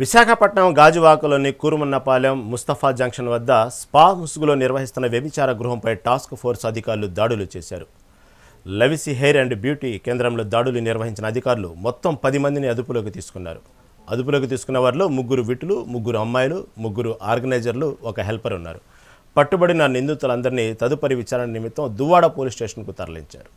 విశాఖపట్నం గాజువాకలోని కూరుమన్నపాలెం ముస్తఫా జంక్షన్ వద్ద స్పా ముసుగులో నిర్వహిస్తున్న వ్యభిచార గృహంపై టాస్క్ ఫోర్స్ అధికారులు దాడులు చేశారు. లవిసి హెయిర్ అండ్ బ్యూటీ కేంద్రంలో దాడులు నిర్వహించిన అధికారులు మొత్తం పది మందిని అదుపులోకి తీసుకున్నారు. అదుపులోకి తీసుకున్న వారిలో ముగ్గురు విటులు ముగ్గురు అమ్మాయిలు ముగ్గురు ఆర్గనైజర్లు ఒక హెల్పర్ ఉన్నారు. పట్టుబడిన నిందితులందరినీ తదుపరి విచారణ నిమిత్తం దువ్వాడ పోలీస్ స్టేషన్కు తరలించారు.